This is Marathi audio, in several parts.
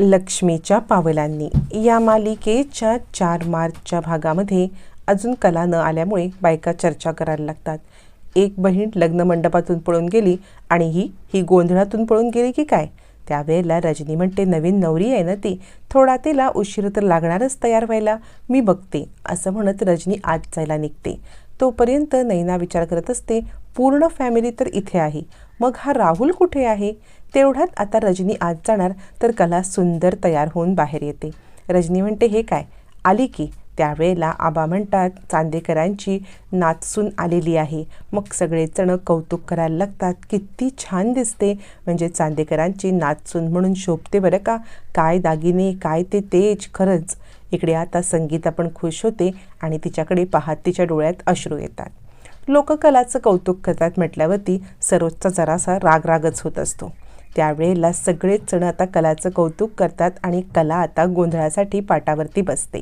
लक्ष्मीच्या पावलांनी. या मालिकेच्या चार मार्चच्या भागामध्ये अजून कला न आल्यामुळे बायका चर्चा करायला लागतात. एक बहीण लग्न मंडपातून पळून गेली आणि ही ही गोंधळातून पळून गेली की काय? त्यावेळेला रजनी म्हणते नवीन नवरी आहे ना ती. थोडा तिला उशीर तर लागणारच तयार व्हायला. मी बघते. असं म्हणत रजनी आत जायला निघते. तोपर्यंत नैना विचार करत असते पूर्ण फॅमिली तर इथे आहे. मग हा राहुल कुठे आहे? तेवढ्यात आता रजनी आत जाणार तर कला सुंदर तयार होऊन बाहेर येते. रजनी म्हणते हे काय? आली की? त्यावेळेला आबा म्हणतात चांदेकरांची नाचसून आलेली आहे. मग सगळेजण कौतुक करायला लागतात. किती छान दिसते. म्हणजे चांदेकरांची नाचसून म्हणून शोभते बरं का? काय दागिने काय ते तेज खरंच. इकडे आता संगीता पण खुश होते आणि तिच्याकडे पाहत तिच्या डोळ्यात अश्रू येतात. लोककलाचं कौतुक करतात म्हटल्यावरती सरोजचा जरासा रागरागच होत असतो. त्यावेळेला सगळेच जण आता कलाचं कौतुक करतात आणि कला आता गोंधळासाठी पाटावरती बसते.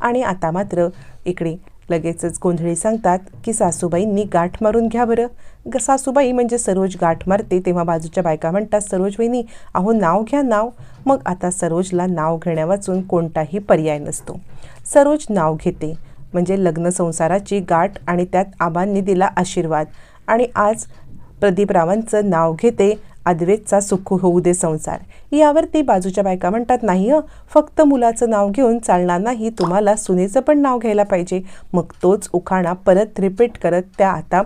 आणि आता मात्र इकडे लगेचच गोंधळी सांगतात की सासूबाईंनी गाठ मारून घ्या बरं. ग सासूबाई म्हणजे सरोज गाठ मारते तेव्हा बाजूच्या बायका म्हणतात सरोज वहिनी अहो नाव घ्या नाव. मग आता सरोजला नाव घेण्यावाचून कोणताही पर्याय नसतो. सरोज नाव घेते म्हणजे लग्न संसाराची गाठ आणि त्यात आबांनी दिला आशीर्वाद. आणि आज प्रदीपरावांचं नाव घेते अद्वेतचा सुख होऊ दे संसार. यावरती बाजूच्या बायका म्हणतात नाही फक्त मुलाचं नाव घेऊन चालणार नाही तुम्हाला सुनेचं पण नाव घ्यायला पाहिजे. मग तोच उखाणा परत रिपीट करत त्या आता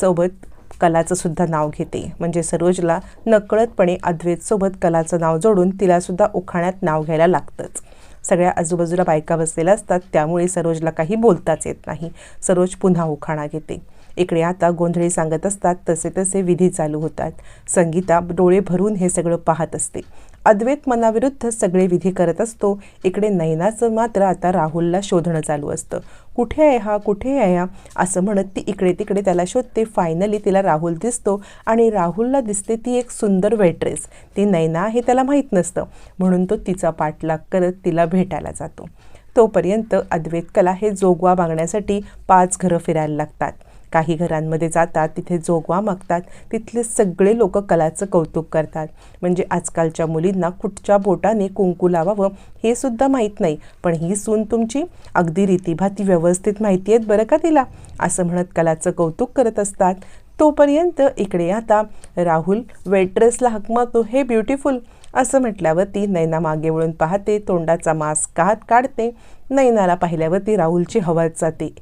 सोबत कलाचं सुद्धा नाव घेते. म्हणजे सरोजला नकळतपणे अद्वैतसोबत कलाचं नाव जोडून तिलासुद्धा उखाण्यात नाव घ्यायला लागतंच. सगळ्या आजूबाजूला बायका बसलेल्या असतात त्यामुळे सरोजला काही बोलताच येत नाही. सरोज पुन्हा उखाणा घेते. इकडे आता गोंधळी सांगत असतात तसे तसे विधी चालू होतात. संगीता डोळे भरून हे सगळं पाहत असते. अद्वैत मनाविरुद्ध सगळे विधी करत असतो. इकडे नैनाचं मात्र आता राहुलला शोधणं चालू असतं. कुठे आहे हा? कुठे आहे हा? असं म्हणत ती इकडे तिकडे त्याला शोधते. फायनली तिला राहुल दिसतो आणि राहुलला दिसते ती एक सुंदर वेट्रेस ती नैना हे त्याला माहीत नसतं. म्हणून तो तिचा पाठलाग करत तिला भेटायला जातो. तोपर्यंत अद्वैत कला हे जोगवा मागण्यासाठी पाच घरं फिरायला लागतात. काही घरांमध्ये जातात तिथे जोगवा मागतात तिथले सगळे लोक कलाचं कौतुक करतात. म्हणजे आजकालच्या मुलींना कुठच्या बोटाने कुंकू लावावं हे सुद्धा माहीत नाही. पण ही सून तुमची? अगदी रीतीभाती व्यवस्थित माहिती आहेत बरं का तिला? असं म्हणत कलाचं कौतुक करत असतात. तोपर्यंत इकडे आता राहुल वेट्रेसला हाक मारतो हे ब्युटिफुल. असं म्हटल्यावर ती नैना मागे वळून पाहते तोंडाचा मास्क काढते. नैनाला पाहिल्यावर राहुलची हवाच जाते.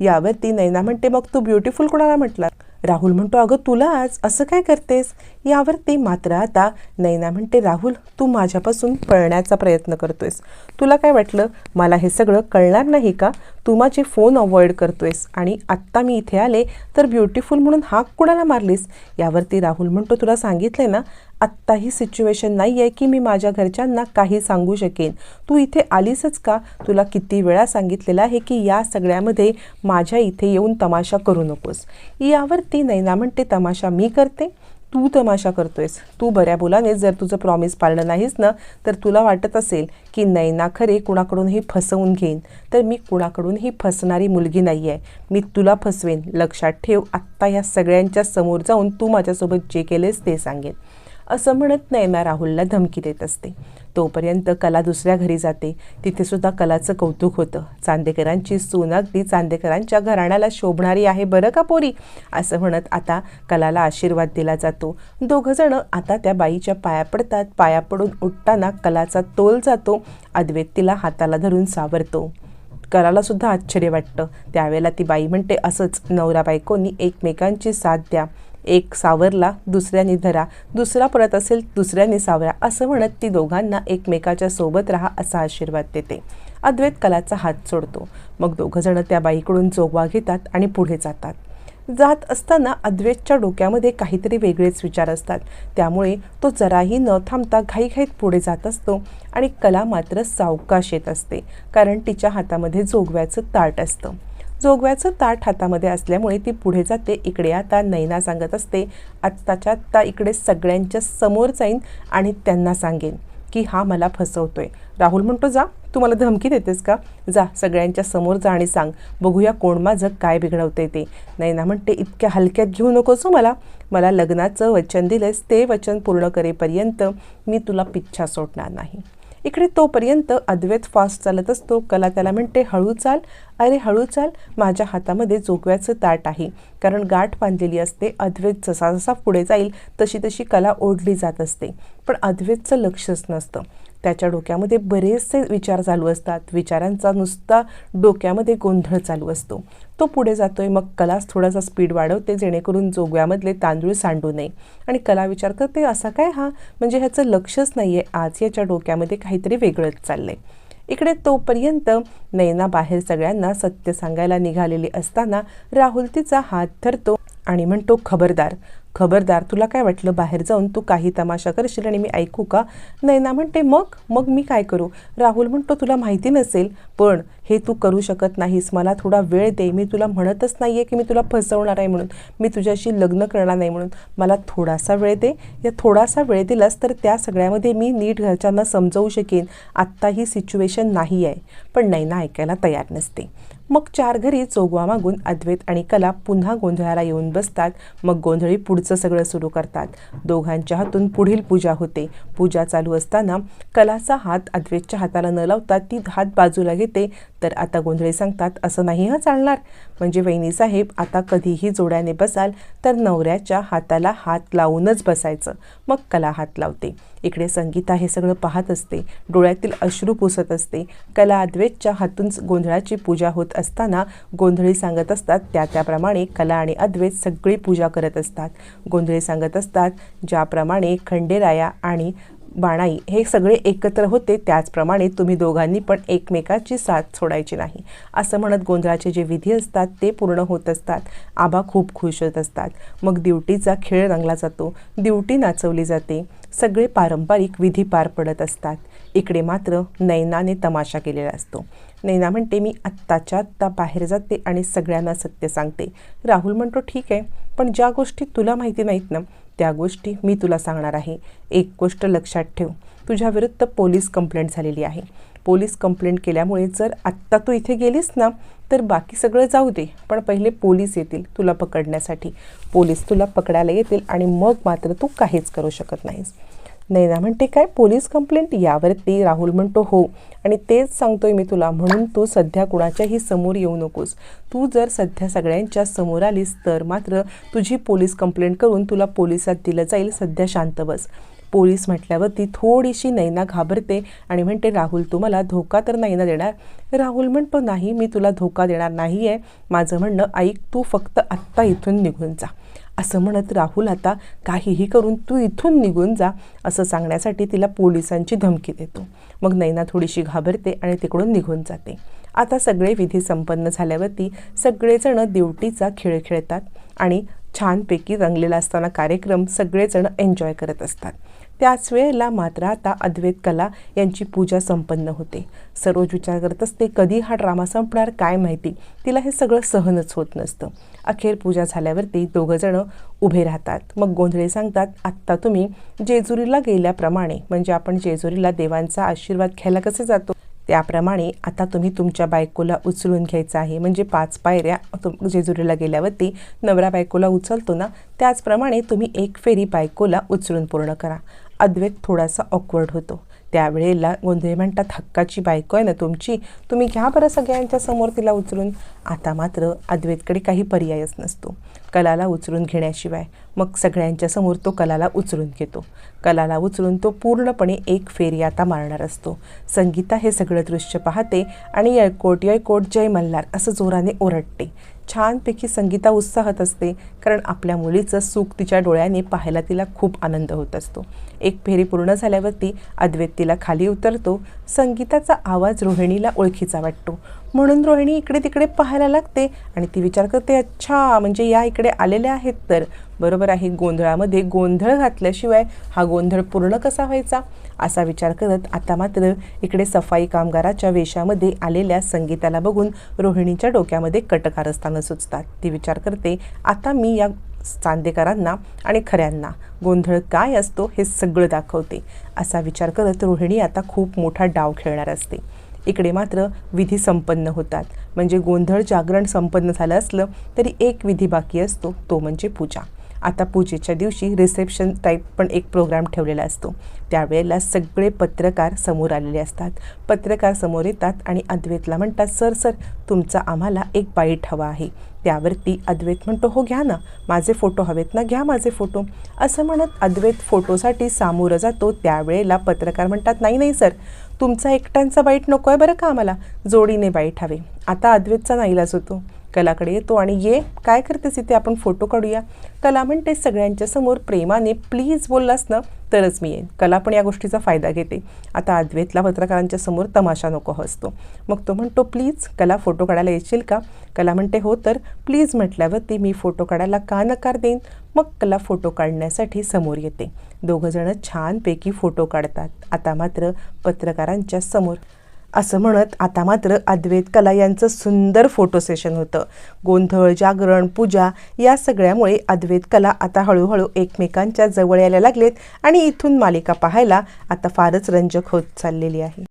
यावर यावरती नैना म्हणते मग तू ब्युटिफुल कोणाला म्हटला राहुल म्हणतो अगं तुला आज असं काय करतेस? यावरती मात्र आता नैना म्हणते राहुल तू माझ्यापासून पळण्याचा प्रयत्न करतोयस. तुला काय वाटलं? मला हे सगळं कळणार नाही का? तू माझे फोन अवॉइड करतोयस आणि आत्ता मी इथे आले तर ब्युटिफुल म्हणून हाक कुणाला मारलीस? यावरती राहुल म्हणतो तुला सांगितलंय ना आत्ता ही सिच्युएशन नाही आहे की मी माझ्या घरच्यांना काही सांगू शकेन. तू इथे आलीसच का? तुला किती वेळा सांगितलेलं आहे की या सगळ्यामध्ये माझ्या इथे येऊन तमाशा करू नकोस. यावरती नैना म्हणते तमाशा मी करते तू तमाशा करतोयस. तू बऱ्या बोलाने जर तुझं प्रॉमिस पाळलं नाहीस ना तर तुला वाटत असेल की नैना खरे कुणाकडूनही फसवून घेईन. तर मी कुणाकडूनही फसणारी मुलगी नाही आहे मी तुला फसवेन. लक्षात ठेव आत्ता या सगळ्यांच्या समोर जाऊन तू माझ्यासोबत जे केलेस ते सांगेन. असं म्हणत नैना राहुलला धमकी देत असते. तोपर्यंत कला दुसऱ्या घरी जाते. तिथेसुद्धा कलाचं कौतुक होतं. चांदेकरांची सून अगदी चांदेकरांच्या घराण्याला शोभणारी आहे बरं का पोरी? असं म्हणत आता कलाला आशीर्वाद दिला जातो. दोघंजणं आता त्या बाईच्या पाया पडतात. पाया पडून उठताना कलाचा तोल जातो. अद्वैत तिला हाताला धरून सावरतो. कलालासुद्धा आश्चर्य वाटतं. त्यावेळेला ती बाई म्हणते असंच नवरा बायकोनी एकमेकांची साथ द्या. एक सावरला दुसऱ्याने धरा दुसरा परत असेल दुसऱ्याने सावरा असं म्हणत ती दोघांना एकमेकाच्या सोबत राहा असा आशीर्वाद देते. अद्वैत कलाचा हात सोडतो मग दोघंजणं त्या बाईकडून जोगवा घेतात आणि पुढे जातात. जात असताना अद्वैतच्या डोक्यामध्ये काहीतरी वेगळेच विचार असतात. त्यामुळे तो जराही न थांबता घाईघाईत पुढे जात असतो आणि कला मात्र सावकाश येत असते कारण तिच्या हातामध्ये जोगव्याचं ताट असतं. जोगव्याचं ताट हातामध्ये असल्यामुळे ती पुढे जाते इकडे आता नैना सांगत असते आत्ताच्या आत्ता इकडे सगळ्यांच्या समोर जाईन आणि त्यांना सांगेन की हा मला फसवतोय. राहुल म्हणतो जा तू मला धमकी देतेस का? जा सगळ्यांच्या समोर जा आणि सांग बघूया कोण माझं काय बिघडवते ते. नैना म्हणते इतक्या हलक्यात घेऊ नकोस हो मला. मला लग्नाचं वचन दिलंस ते वचन पूर्ण करेपर्यंत मी तुला पिच्छा सोडणार नाही. इकडे तोपर्यंत अद्वैत फास्ट चालत असतो. कला त्याला म्हणते हळू चाल. अरे हळू चाल. माझ्या हातामध्ये जोगव्याचं ताट आहे. कारण गाठ बांधलेली असते अद्वैत जसा जसा पुढे जाईल तशी तशी कला ओढली जात असते. पण अद्वैतचं लक्षच नसतं. त्याच्या डोक्यामध्ये बरेचसे विचार चालू असतात. विचारांचा नुसता डोक्यामध्ये गोंधळ चालू असतो. तो पुढे जातो आहे मग कलाच थोडासा स्पीड वाढवते जेणेकरून जोगव्यामधले तांदूळ सांडू नये. आणि कला विचार करते असा काय हा? म्हणजे ह्याचं लक्षच नाही आहे आज याच्या डोक्यामध्ये काहीतरी वेगळंच चाललं आहे इकडे तोपर्यंत नैना बाहेर सगळ्यांना सत्य सांगायला निघालेली असताना राहुल तिचा हात धरतो. आणि म्हणतो खबरदार खबरदार तुला काय वाटलं बाहेर जाऊन तू काही तमाशा करशील आणि मी ऐकू का? नैना म्हणते मग मग मी काय करू? राहुल म्हणतो तुला माहिती नसेल पण हे तू करू शकत नाहीस. मला थोडा वेळ दे. मी तुला म्हणतच नाही आहे की मी तुला फसवणार आहे म्हणून. मी तुझ्याशी लग्न करणार नाही म्हणून. मला थोडासा वेळ दे. या थोडासा वेळ दिलास तर त्या सगळ्यामध्ये मी नीट घरच्यांना समजवू शकेन. आत्ता ही सिच्युएशन नाही आहे. पण नैना ऐकायला तयार नसते. मग चार घरी चोगवा मागून अद्वैत आणि कला पुन्हा गोंधळाला येऊन बसतात. मग गोंधळी पुढचं सगळं सुरू करतात. दोघांच्या हातून पुढील पूजा होते. पूजा चालू असताना कलाचा हात अद्वैतच्या हाताला न लावता ती हात बाजूला घेते. तर आता गोंधळी सांगतात असं नाही हं चालणार. म्हणजे वहिनीसाहेब आता कधीही जोड्याने बसाल तर नवऱ्याच्या हाताला हात लावूनच बसायचं. मग कला हात लावते. इकडे संगीता हे सगळं पाहत असते. डोळ्यातील अश्रू पुसत असते. कला अद्वैतच्या हातून गोंधळाची पूजा होत असताना गोंधळी सांगत असतात त्या त्याप्रमाणे कला आणि अद्वैत सगळी पूजा करत असतात. गोंधळी सांगत असतात ज्याप्रमाणे खंडेराया आणि बाणाई हे सगळे एकत्र होते त्याचप्रमाणे तुम्ही दोघांनी पण एकमेकाची साथ सोडायची नाही. असं म्हणत गोंधळाचे जे विधी असतात ते पूर्ण होत असतात. आबा खूप खुश होत असतात. मग दिवटीचा खेळ रंगला जातो. दिवटी नाचवली जाते. सगळे पारंपरिक विधी पार पडत असतात. इकडे मात्र नैनाने तमाशा केलेला असतो. नैना म्हणते मी आत्ताच्या आत्ता बाहेर जाते आणि सगळ्यांना सत्य सांगते. राहुल म्हणतो ठीक आहे पण ज्या गोष्टी तुला माहिती नाहीत ना त्या गोष्टी मी तुला सांगणार आहे. एक गोष्ट लक्षात ठेव. तुझ्याविरुद्ध पोलीस कंप्लेंट झालेली आहे. पोलीस कंप्लेंट केल्यामुळे जर आत्ता तू इथे गेलीस ना तर बाकी सगळं जाऊ दे. पण पहिले पोलीस येतील तुला पकडण्यासाठी. पोलीस तुला पकडायला येतील आणि मग मात्र तू काहीच करू शकत नाहीस. नैना म्हणते काय पोलीस कंप्लेंट यावरती राहुल म्हणतो हो. आणि तेच सांगतोय मी तुला. म्हणून तू सध्या कुणाच्याही समोर येऊ नकोस. तू जर सध्या सगळ्यांच्या समोर आलीस तर मात्र तुझी पोलीस कंप्लेंट करून तुला पोलिसात दिलं जाईल. सध्या शांत बस. पोलीस म्हटल्यावरती थोडीशी नैना घाबरते आणि म्हणते राहुल तू मला धोका तर नाही ना देणार? राहुल म्हणतो नाही मी तुला धोका देणार नाही आहे माझं म्हणणं ऐक तू फक्त आत्ता इथून निघून जा. असं म्हणत राहुल आता काहीही करून तू इथून निघून जा असं सांगण्यासाठी तिला पोलिसांची धमकी देतो. मग नैना थोडीशी घाबरते आणि तिकडून निघून जाते. आता सगळे विधी संपन्न झाल्यावरती सगळेजण दिवटीचा खेळ खेळतात आणि छानपैकी रंगलेला असताना कार्यक्रम सगळेजण एन्जॉय करत असतात. त्याच वेळेला मात्र आता अद्वैत कला यांची पूजा संपन्न होते. सरोज विचार करत असते कधी हा ड्रामा संपणार? काय माहिती? तिला हे सगळं सहनच होत नसतं. अखेर पूजा झाल्यावरती दोघंजणं उभे राहतात. मग गोंधळे सांगतात आत्ता तुम्ही जेजुरीला गेल्याप्रमाणे म्हणजे आपण जेजुरीला देवांचा आशीर्वाद घ्यायला कसे जातो? त्याप्रमाणे आता तुम्ही तुमच्या बायकोला उचलून घ्यायचं आहे. म्हणजे पाच पायऱ्या तुम जेजुरीला गेल्यावरती नवरा बायकोला उचलतो ना त्याचप्रमाणे तुम्ही एक फेरी बायकोला उचलून पूर्ण करा. अद्वैत थोडासा ऑकवर्ड होतो. त्यावेळेला गोंधळे म्हणतात हक्काची बायको आहे ना तुमची तुम्ही घ्या बरं सगळ्यांच्या समोर तिला उचलून. आता मात्र अद्वैतकडे काही पर्यायच नसतो. कलाला उचलून घेण्याशिवाय. मग सगळ्यांच्या समोर तो कलाला उचलून घेतो. कलाला उचलून तो पूर्णपणे एक फेरी आता मारणार असतो. संगीता हे सगळं दृश्य पाहते आणि यळकोट यळकोट जय मल्हार असं जोराने ओरडते. छानपैकी संगीता उत्साहात असते कारण आपल्या मुलीचं सुख तिच्या डोळ्याने पाहायला तिला खूप आनंद होत असतो. एक फेरी पूर्ण झाल्यावरती अद्वैत तिला खाली उतरतो. संगीताचा आवाज रोहिणीला ओळखीचा वाटतो. म्हणून रोहिणी इकडे तिकडे पाहायला लागते आणि ती विचार करते अच्छा म्हणजे या इकडे आलेल्या आहेत तर बरोबर आहे गोंधळामध्ये गोंधळ घातल्याशिवाय हा गोंधळ पूर्ण कसा व्हायचा? असा विचार करत आता मात्र इकडे सफाई कामगाराच्या वेशामध्ये आलेल्या संगीताला बघून रोहिणीच्या डोक्यामध्ये कटकारस्थानं सुचतात. ती विचार करते आता मी या चांदेकरांना आणि खऱ्यांना गोंधळ काय असतो हे सगळं दाखवते. असा विचार करत रोहिणी आता खूप मोठा डाव खेळणार असते. इकडे मात्र विधी संपन्न होतात. म्हणजे गोंधळ जागरण संपन्न झालं असलं तरी एक विधी बाकी असतो तो म्हणजे पूजा. आता पूजेच्या दिवशी रिसेप्शन टाईप पण एक प्रोग्राम ठेवलेला असतो. त्यावेळेला सगळे पत्रकार समोर आलेले असतात. पत्रकार समोर येतात आणि अद्वैतला म्हणतात सर सर तुमचा आम्हाला एक बाईट हवा आहे. त्यावरती अद्वैत म्हणतो हो घ्या ना. माझे फोटो हवेत ना? घ्या माझे फोटो असं म्हणत अद्वैत फोटोसाठी सामोरं जातो. त्यावेळेला पत्रकार म्हणतात नाही नाही सर. तुमचा एकट्यांचा बाईट नको आहे बरं का आम्हाला? जोडीने बाईट हवे. आता अद्वैतचा नाईलाज होतो. कलाकडे येतो आणि ये काय करतेस इथे? आपण फोटो काढूया. कला म्हणते सगळ्यांच्या समोर प्रेमाने प्लीज बोललास ना तरच मी येईन. कला पण या गोष्टीचा फायदा घेते. आता अद्वैतला पत्रकारांच्या समोर तमाशा नको हसतो. मग तो म्हणतो प्लीज कला फोटो काढायला येशील का? कला म्हणते हो तर. प्लीज म्हटल्यावरती मी फोटो काढायला का नकार देईन? मग कला फोटो काढण्यासाठी समोर येते. दोघंजणं छानपैकी फोटो काढतात. आता मात्र पत्रकारांच्या समोर असं म्हणत आता मात्र अद्वैत कला यांचं सुंदर फोटो सेशन होतं. गोंधळ जागरण पूजा या सगळ्यामुळे अद्वैत कला आता हळूहळू एकमेकांच्या जवळ यायला लागलेत आणि इथून मालिका पाहायला आता फारच रंजक होत चाललेली आहे.